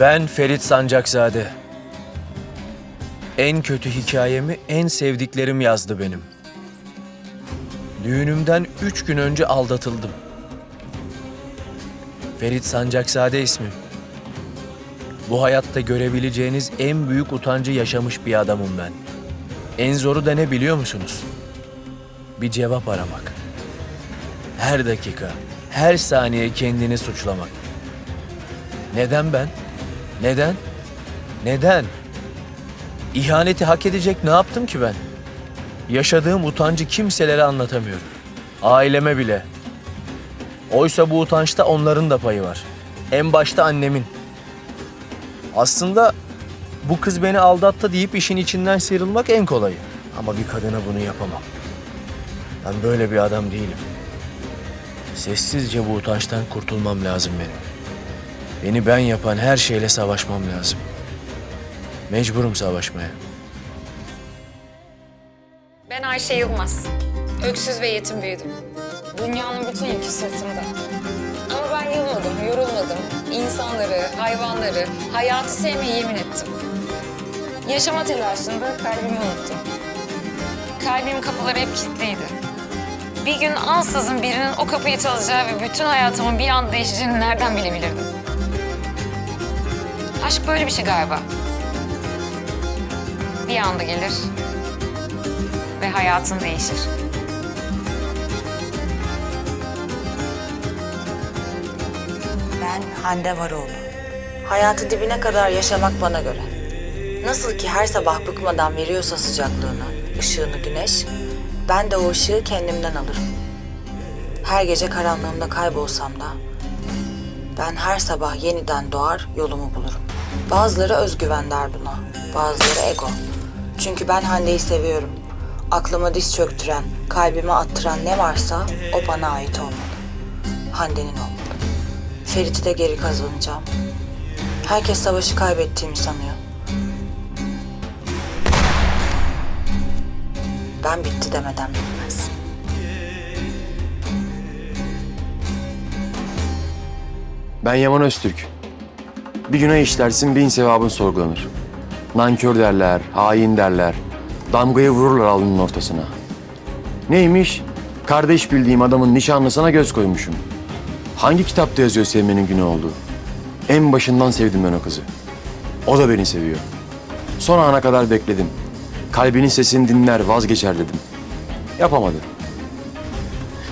Ben Ferit Sancakzade. En kötü hikayemi en sevdiklerim yazdı benim. Düğünümden üç gün önce aldatıldım. Ferit Sancakzade ismim. Bu hayatta görebileceğiniz en büyük utancı yaşamış bir adamım ben. En zoru da ne biliyor musunuz? Bir cevap aramak. Her dakika, her saniye kendini suçlamak. Neden ben? Neden? Neden? İhaneti hak edecek ne yaptım ki ben? Yaşadığım utancı kimselere anlatamıyorum. Aileme bile. Oysa bu utançta onların da payı var. En başta annemin. Aslında bu kız beni aldattı deyip işin içinden sıyrılmak en kolayı. Ama bir kadına bunu yapamam. Ben böyle bir adam değilim. Sessizce bu utançtan kurtulmam lazım benim. Beni ben yapan her şeyle savaşmam lazım. Mecburum savaşmaya. Ben Ayşe Yılmaz. Öksüz ve yetim büyüdüm. Dünyanın bütün yükü sırtımda. Ama ben yılmadım, yorulmadım. İnsanları, hayvanları, hayatı sevmeyi yemin ettim. Yaşama telaşında kalbimi unuttum. Kalbimin kapıları hep kilitliydi. Bir gün ansızın birinin o kapıyı çalacağı ve bütün hayatımın bir anda değişeceğini nereden bilebilirdim? Aşk böyle bir şey galiba. Bir anda gelir, ve hayatın değişir. Ben Hande Varoğlu. Hayatı dibine kadar yaşamak bana göre. Nasıl ki her sabah bıkmadan veriyorsa sıcaklığını, ışığını güneş, ben de o ışığı kendimden alırım. Her gece karanlığımda kaybolsam da ben her sabah yeniden doğar yolumu bulurum. Bazıları özgüven der buna, bazıları ego. Çünkü ben Hande'yi seviyorum. Aklıma diz çöktüren, kalbime attıran ne varsa o bana ait olmalı. Hande'nin olmalı. Ferit'i de geri kazanacağım. Herkes savaşı kaybettiğimi sanıyor. Ben bitti demeden bitmez. Ben Yaman Öztürk. Bir günah işlersin bin sevabın sorgulanır. Nankör derler, hain derler. Damgayı vururlar alnının ortasına. Neymiş? Kardeş bildiğim adamın nişanlısına göz koymuşum. Hangi kitapta yazıyor sevmenin günü olduğu? En başından sevdim ben o kızı. O da beni seviyor. Son ana kadar bekledim. Kalbinin sesini dinler, vazgeçer dedim. Yapamadı.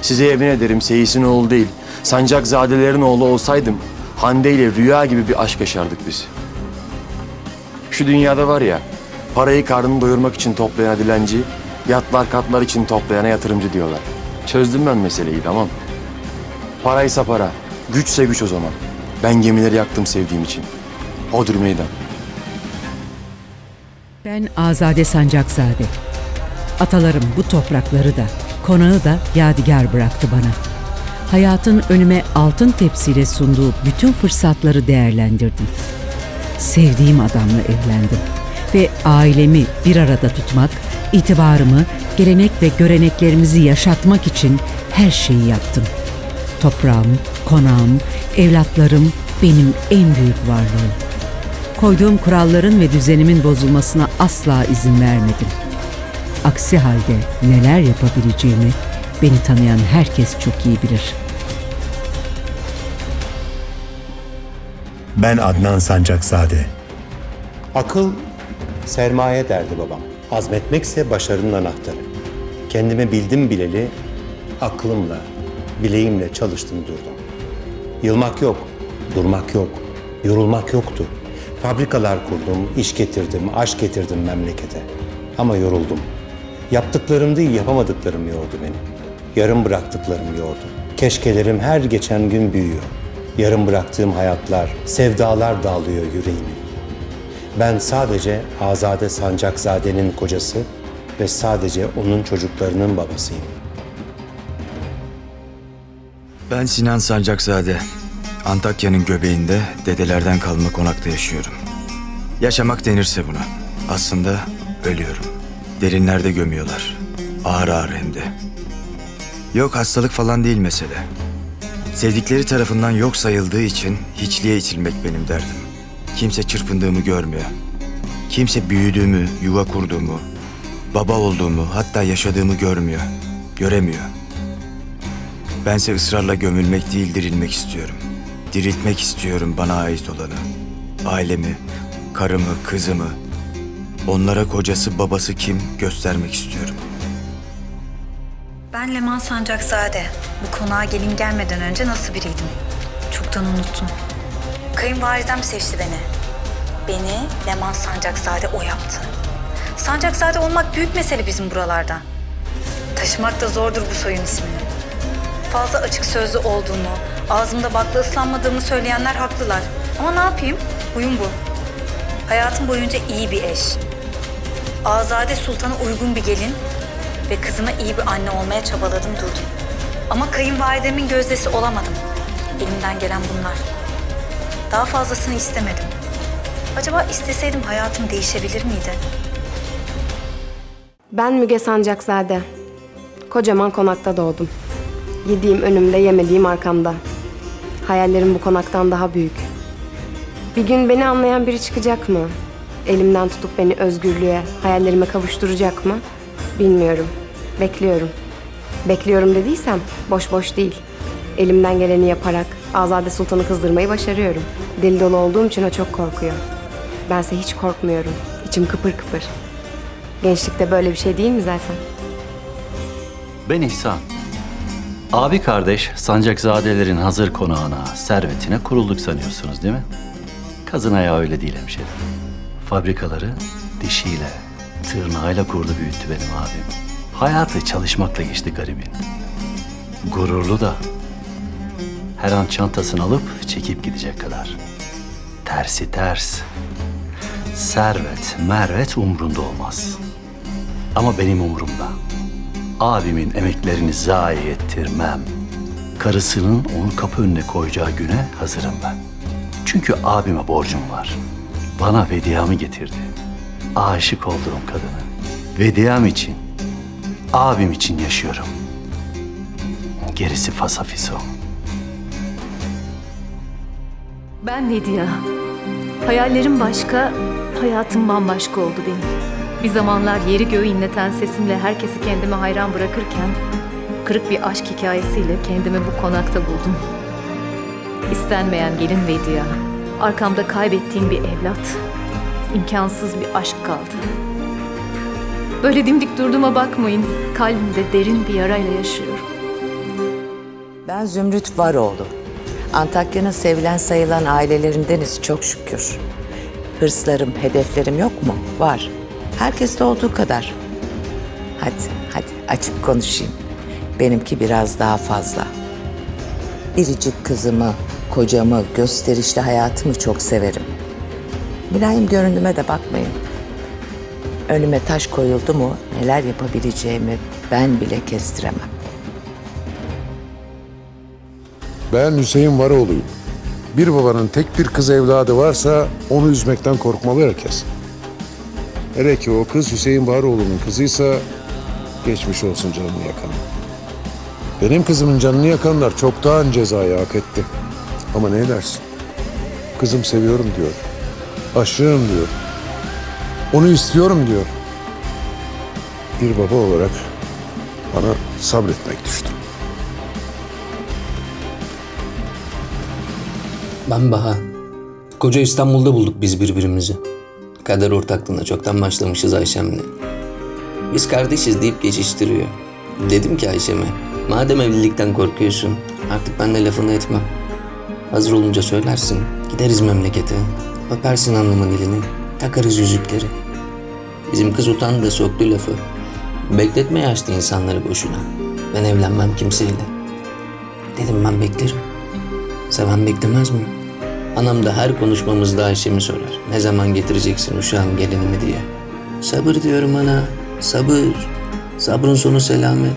Size yemin ederim Seyis'in oğlu değil, Sancakzadelerin oğlu olsaydım Hande ile rüya gibi bir aşk yaşardık biz. Şu dünyada var ya, parayı karnını doyurmak için toplayana dilenci, yatlar katlar için toplayana yatırımcı diyorlar. Çözdüm ben meseleyi tamam. Paraysa para, güçse güç o zaman. Ben gemileri yaktım sevdiğim için. Odur meydan. Ben Azade Sancakzade. Atalarım bu toprakları da, konağı da yadigar bıraktı bana. Hayatın önüme altın tepsiyle sunduğu bütün fırsatları değerlendirdim. Sevdiğim adamla evlendim ve ailemi bir arada tutmak, itibarımı, gelenek ve göreneklerimizi yaşatmak için her şeyi yaptım. Toprağım, konağım, evlatlarım benim en büyük varlığım. Koyduğum kuralların ve düzenimin bozulmasına asla izin vermedim. Aksi halde neler yapabileceğimi beni tanıyan herkes çok iyi bilir. Ben Adnan Sancakzade. Akıl sermaye derdi babam. Azmetmekse başarının anahtarı. Kendimi bildim bileli aklımla, bileğimle çalıştım durdum. Yılmak yok, durmak yok, yorulmak yoktu. Fabrikalar kurdum, iş getirdim, aşk getirdim memlekete. Ama yoruldum. Yaptıklarım değil, yapamadıklarım yordu beni. Yarım bıraktıklarım yordu. Keşkelerim her geçen gün büyüyor. Yarım bıraktığım hayatlar, sevdalar dağılıyor yüreğimi. Ben sadece Azade Sancakzade'nin kocası ve sadece onun çocuklarının babasıyım. Ben Sinan Sancakzade. Antakya'nın göbeğinde dedelerden kalma konakta yaşıyorum. Yaşamak denirse buna. Aslında ölüyorum. Derinlerde gömüyorlar. Ağır ağır hem de. Yok hastalık falan değil mesele. Sevdikleri tarafından yok sayıldığı için hiçliğe itilmek benim derdim. Kimse çırpındığımı görmüyor. Kimse büyüdüğümü, yuva kurduğumu, baba olduğumu, hatta yaşadığımı görmüyor. Göremiyor. Bense ısrarla gömülmek değil, dirilmek istiyorum. Diriltmek istiyorum bana ait olanı. Ailemi, karımı, kızımı. Onlara kocası, babası kim göstermek istiyorum. Ben Leman Sancakzade. Bu konağa gelin gelmeden önce nasıl biriydim? Çoktan unuttum. Kayınvalidem seçti beni. Beni Leman Sancakzade o yaptı. Sancakzade olmak büyük mesele bizim buralarda. Taşımak da zordur bu soyun ismini. Fazla açık sözlü olduğumu, ağzımda bakla ıslanmadığımı söyleyenler haklılar. Ama ne yapayım? Huyum bu. Hayatım boyunca iyi bir eş, Azade Sultan'a uygun bir gelin ve kızıma iyi bir anne olmaya çabaladım durdum. Ama kayınvalidemin gözdesi olamadım. Elimden gelen bunlar. Daha fazlasını istemedim. Acaba isteseydim hayatım değişebilir miydi? Ben Müge Sancakzade. Kocaman konakta doğdum. Yediğim önümde, yemediğim arkamda. Hayallerim bu konaktan daha büyük. Bir gün beni anlayan biri çıkacak mı? Elimden tutup beni özgürlüğe, hayallerime kavuşturacak mı? Bilmiyorum. Bekliyorum. Bekliyorum dediysem boş boş değil. Elimden geleni yaparak Azade Sultan'ı kızdırmayı başarıyorum. Deli dolu olduğum için o çok korkuyor. Bense hiç korkmuyorum. İçim kıpır kıpır. Gençlikte böyle bir şey değil mi zaten? Ben İhsan. Abi kardeş Sancakzadelerin hazır konağına, servetine kurulduk sanıyorsunuz değil mi? Kazın ayağı öyle değil hemşerim. Fabrikaları dişiyle, tırnağıyla kurdu büyüttü benim abim. Hayatı çalışmakla geçti garibin. Gururlu da. Her an çantasını alıp çekip gidecek kadar. Tersi ters. Servet, mervet umrunda olmaz. Ama benim umurumda. Abimin emeklerini zayi ettirmem. Karısının onu kapı önüne koyacağı güne hazırım ben. Çünkü abime borcum var. Bana vediyamı getirdi. Aşık olduğum kadını. Vediyam için, abim için yaşıyorum. Gerisi fasafiso. Ben Vedia. Hayallerim başka, hayatım bambaşka oldu benim. Bir zamanlar yeri göğü inleten sesimle herkesi kendime hayran bırakırken... ...kırık bir aşk hikayesiyle kendimi bu konakta buldum. İstenmeyen gelin Vedia. Arkamda kaybettiğim bir evlat. İmkansız bir aşk kaldı. Böyle dimdik durduğuma bakmayın. Kalbimde derin bir yarayla yaşıyorum. Ben Zümrüt Varoğlu. Antakya'nın sevilen sayılan ailelerindeniz çok şükür. Hırslarım, hedeflerim yok mu? Var. Herkeste olduğu kadar. Hadi, hadi açık konuşayım. Benimki biraz daha fazla. Biricik kızımı, kocamı, gösterişli hayatımı çok severim. Mülayim göründüme de bakmayın. Önüme taş koyuldu mu neler yapabileceğimi ben bile kestiremem. Ben Hüseyin Varoğlu'yum. Bir babanın tek bir kız evladı varsa onu üzmekten korkmalı herkes. Hele ki o kız Hüseyin Varoğlu'nun kızıysa geçmiş olsun canını yakan. Benim kızımın canını yakanlar çoktan cezayı hak etti. Ama ne dersin? Kızım seviyorum diyor. Aşığım diyor. Onu istiyorum diyor. Bir baba olarak bana sabretmek düştü. Ben Baha. Koca İstanbul'da bulduk biz birbirimizi. Kader ortaklığına çoktan başlamışız Ayşem'le. Biz kardeşiz deyip geçiştiriyor. Dedim ki Ayşem'e, madem evlilikten korkuyorsun artık ben de lafını etmem. Hazır olunca söylersin, gideriz memlekete. Öpersin anlamın elini, takarız yüzükleri. Bizim kız utandı da soktu lafı. Bekletmeye açtı insanları boşuna. Ben evlenmem kimseyle. Dedim ben beklerim. Seven beklemez mi? Anam da her konuşmamızda Ayşe'mi sorar. Ne zaman getireceksin uşağım gelinimi diye. Sabır diyorum ana, sabır. Sabrın sonu selamet.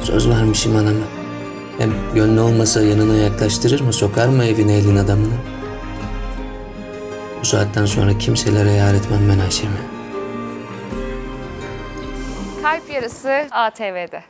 Söz vermişim anama. Hem gönlü olmasa yanına yaklaştırır mı, sokar mı evine elin adamını? Bu saatten sonra kimselere yar etmem ben Ayşe'mi. Kalp Yarısı ATV'de.